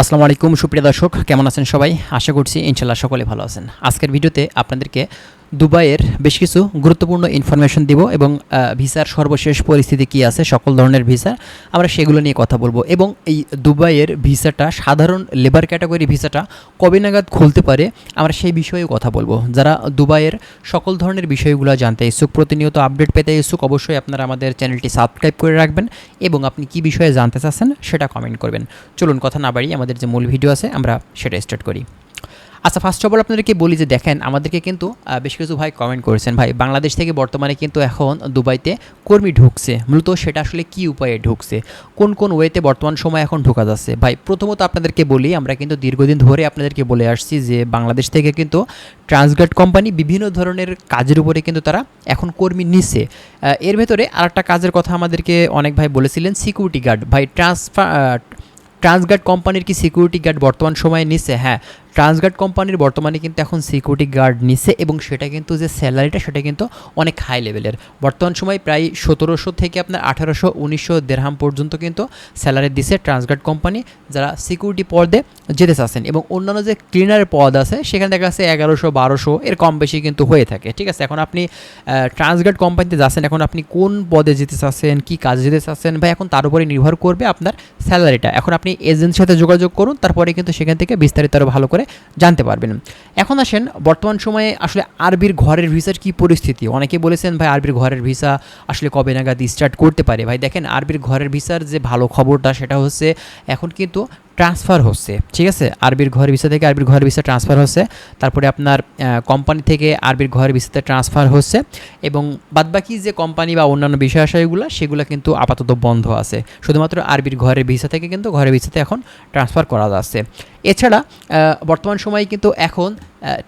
আসসালামু আলাইকুম, সুপ্রিয় দর্শক, কেমন আছেন সবাই? আশা করছি ইনশাল্লাহ সকলে ভালো আছেন। আজকের ভিডিওতে আপনাদেরকে দুবাইয়ের বেশ কিছু গুরুত্বপূর্ণ ইনফরমেশন দিব এবং ভিসার সর্বশেষ পরিস্থিতি কী আছে, সকল ধরনের ভিসা, আমরা সেগুলো নিয়ে কথা বলব। এবং এই দুবাইয়ের ভিসাটা, সাধারণ লেবার ক্যাটাগরি ভিসাটা কবে নাগাদ খুলতে পারে, আমরা সেই বিষয়েও কথা বলব। যারা দুবাইয়ের সকল ধরনের বিষয়গুলো জানতে ইচ্ছুক, প্রতিনিয়ত আপডেট পেতে ইচ্ছুক, অবশ্যই আপনারা আমাদের চ্যানেলটি সাবস্ক্রাইব করে রাখবেন এবং আপনি কি বিষয়ে জানতে চাচ্ছেন, সেটা কমেন্ট করবেন। চলুন, কথা না বাড়িয়ে আমাদের যে মূল ভিডিও আছে, আমরা সেটা স্টার্ট করি। আচ্ছা ফার্স্ট অফ অল আপনাদেরকে বলি যে দেখেন, আমাদেরকে কিন্তু বেশ কিছু ভাই কমেন্ট করেছেন। ভাই, বাংলাদেশ থেকে বর্তমানে কিন্তু এখন দুবাইতে কর্মী ঢুকছে। মূলত সেটা আসলে কি উপায়ে ঢুকছে? কোন কোন ওয়েতে বর্তমান সময় এখন ঢোকা যাচ্ছে? ভাই, প্রথমত আপনাদেরকে বলি, আমরা কিন্তু দীর্ঘদিন ধরে আপনাদেরকে বলে আসছি যে বাংলাদেশ থেকে কিন্তু ট্রান্সগার্ড কোম্পানি বিভিন্ন ধরনের কাজের উপরে কিন্তু তারা এখন কর্মী নিচ্ছে। এর ভেতরে আরেকটা কাজের কথা আমাদেরকে অনেক ভাই বলেছিলেন সিকিউরিটি গার্ড ভাই ট্রান্সফার ট্রান্সগার্ড কোম্পানির কি সিকিউরিটি গার্ড বর্তমান সময়ে নিচ্ছে? হ্যাঁ ট্রান্সগার্ড কোম্পানির বর্তমানে কিন্তু এখন সিকিউরিটি গার্ড নিছে এবং সেটা কিন্তু যে স্যালারিটা সেটা কিন্তু অনেক হাই লেভেলের বর্তমান সময় প্রায় সতেরোশো থেকে আপনার আঠারোশো, উনিশশো দেড়হাম পর্যন্ত কিন্তু স্যালারি দিছে ট্রান্সগার্ড কোম্পানি যারা সিকিউরিটি পদে যেতে চাচ্ছেন এবং অন্যান্য যে ক্লিনারের পদ আছে, সেখানে দেখা যাচ্ছে এগারোশো, বারোশো, এর কম বেশি কিন্তু হয়ে থাকে, ঠিক আছে? এখন আপনি ট্রান্সগার্ড কোম্পানিতে যাচ্ছেন, এখন আপনি কোন পদে যেতে চাচ্ছেন, কী কাজে যেতে চাচ্ছেন, বা এখন তার উপরে নির্ভর করবে আপনার স্যালারিটা এখন আপনি এজেন্সির সাথে যোগাযোগ করুন, তারপরে কিন্তু সেখান থেকে বিস্তারিত আরও ভালো করে জানতে পারবেন। এখন আসেন, বর্তমান সময়ে আসলে আরবির ঘরের ভিসার কি পরিস্থিতি? অনেকে বলেছেন, ভাই, আরবির ঘরের ভিসা আসলে কবে নাগাদ স্টার্ট করতে পারে? ভাই, দেখেন, আরবির ঘরের ভিসার যে ভালো খবরটা, সেটা হচ্ছে, এখন কিন্তু ট্রান্সফার হচ্ছে, ঠিক আছে? আরবির ঘর ভিসা থেকে আরবির ঘর ভিসা ট্রান্সফার হচ্ছে, তারপরে আপনার কোম্পানি থেকে আরবির ঘর ভিসাতে ট্রান্সফার হচ্ছে এবং বাদবাকি যে কোম্পানি বা অন্যান্য বিষয় আশয়গুলো সেগুলো কিন্তু আপাতত বন্ধ আছে। শুধুমাত্র আরবির ঘরের ভিসা থেকে কিন্তু ঘরের ভিসাতে এখন ট্রান্সফার করা যাচ্ছে। এছাড়া বর্তমান সময়ে কিন্তু এখন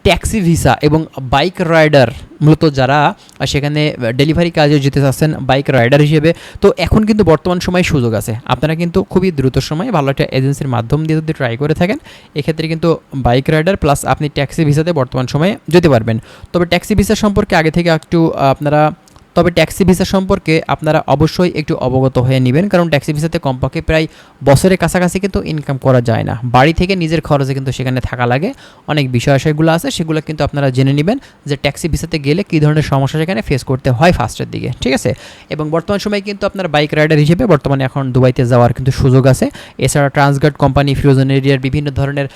ট্যাক্সি ভিসা এবং বাইক রাইডার মূলত যারা সেখানে ডেলিভারি কাজে যেতে চাচ্ছেন বাইক রাইডার হিসেবে। তো এখন কিন্তু বর্তমান সময়ে সুযোগ আছে। আপনারা কিন্তু খুবই দ্রুত সময়ে ভালো একটা এজেন্সির মাধ্যম দিয়ে যদি ট্রাই করে থাকেন, এক্ষেত্রে কিন্তু বাইক রাইডার প্লাস আপনি ট্যাক্সি ভিসাতে বর্তমান সময়ে যেতে পারবেন। তবে ট্যাক্সি ভিসা সম্পর্কে আগে থেকে একটু আপনারা তবে ট্যাক্সি ভিসা সম্পর্কে আপনারা অবশ্যই একটু অবগত হয়ে নেবেন, কারণ ট্যাক্সি ভিসাতে কমপক্ষে প্রায় বছরের কাছাকাছি কিন্তু ইনকাম করা যায় না। বাড়ি থেকে নিজের খরচে কিন্তু সেখানে থাকা লাগে। অনেক বিষয় আশয়গুলো আছে, সেগুলো কিন্তু আপনারা জেনে নেবেন যে ট্যাক্সি ভিসাতে গেলে কী ধরনের সমস্যা সেখানে ফেস করতে হয় ফার্স্টের দিকে, ঠিক আছে? এবং বর্তমান সময়ে কিন্তু আপনার বাইক রাইডার হিসেবে বর্তমানে এখন দুবাইতে যাওয়ার কিন্তু সুযোগ আছে। এছাড়া ট্রান্সগার্ড কোম্পানি ফিউজন এরিয়ার বিভিন্ন ধরনের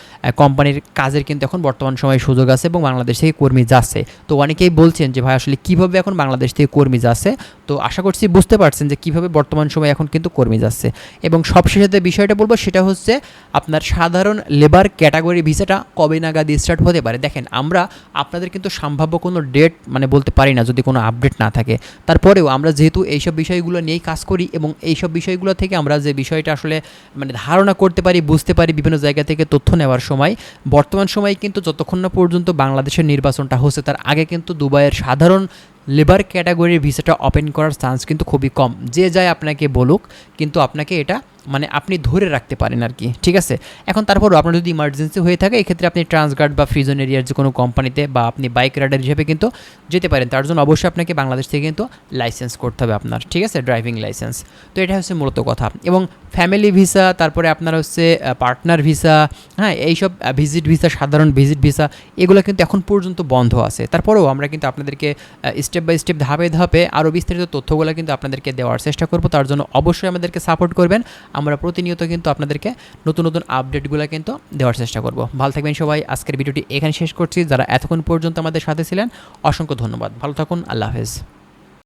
কোম্পানির কাজের কিন্তু এখন বর্তমান সময়ে সুযোগ আছে এবং বাংলাদেশ থেকে কর্মী যাচ্ছে। তো অনেকেই বলছেন যে, ভাই, আসলে কীভাবে এখন বাংলাদেশ থেকে কর্মী যাচ্ছে তো আশা করছি বুঝতে পারছেন যে কীভাবে বর্তমান সময়ে এখন কিন্তু কর্মী যাচ্ছে এবং সবশেষে যে বিষয়টা বলব সেটা হচ্ছে আপনার সাধারণ লেবার ক্যাটাগরি ভিসাটা কবে নাগাদ স্টার্ট হতে পারে? দেখেন, আমরা আপনাদের কিন্তু সম্ভাব্য কোনো ডেট মানে বলতে পারি না যদি কোনো আপডেট না থাকে। তারপরেও আমরা যেহেতু এইসব বিষয়গুলো নিয়েই কাজ করি এবং এইসব বিষয়গুলো থেকে আমরা যে বিষয়টা আসলে মানে ধারণা করতে পারি, বুঝতে পারি বিভিন্ন জায়গা থেকে তথ্য নেওয়ার সময়, বর্তমান সময়ে কিন্তু যতক্ষণ না পর্যন্ত বাংলাদেশের নির্বাচনটা হচ্ছে, তার আগে কিন্তু দুবাইয়ের সাধারণ লেবার ক্যাটাগরির ভিসাটা ওপেন করার চান্স কিন্তু খুবই কম। যে যায় আপনাকে বলুক, কিন্তু আপনাকে এটা মানে আপনি ধরে রাখতে পারেন আর কি, ঠিক আছে? এখন তারপরও আপনার যদি ইমার্জেন্সি হয়ে থাকে, এক্ষেত্রে আপনি ট্রান্সগার্ড বা ফ্রিজন এরিয়ার যে কোনো কোম্পানিতে বা আপনি বাইক রাইডার হিসেবে কিন্তু যেতে পারেন। তার জন্য অবশ্যই আপনাকে বাংলাদেশ থেকে কিন্তু লাইসেন্স করতে হবে আপনার, ঠিক আছে? ড্রাইভিং লাইসেন্স তো এটা হচ্ছে মূলত কথা। এবং ফ্যামিলি ভিসা, তারপরে আপনার হচ্ছে পার্টনার ভিসা হ্যাঁ এইসব ভিজিট ভিসা, সাধারণ ভিজিট ভিসা, এগুলো কিন্তু এখন পর্যন্ত বন্ধ আছে। তারপরেও আমরা কিন্তু আপনাদেরকে স্টেপ বাই স্টেপ ধাপে ধাপে আরও বিস্তারিত তথ্যগুলো কিন্তু আপনাদেরকে দেওয়ার চেষ্টা করব। তার জন্য অবশ্যই আমাদেরকে সাপোর্ট করবেন। আমরা প্রতিনিয়ত কিন্তু আপনাদেরকে নতুন নতুন আপডেটগুলো কিন্তু দেওয়ার চেষ্টা করব। ভালো থাকবেন সবাই। আজকের ভিডিওটি এখানে শেষ করছি। যারা এতক্ষণ পর্যন্ত আমাদের সাথে ছিলেন, অসংখ্য ধন্যবাদ। ভালো থাকুন। আল্লাহ হাফেজ।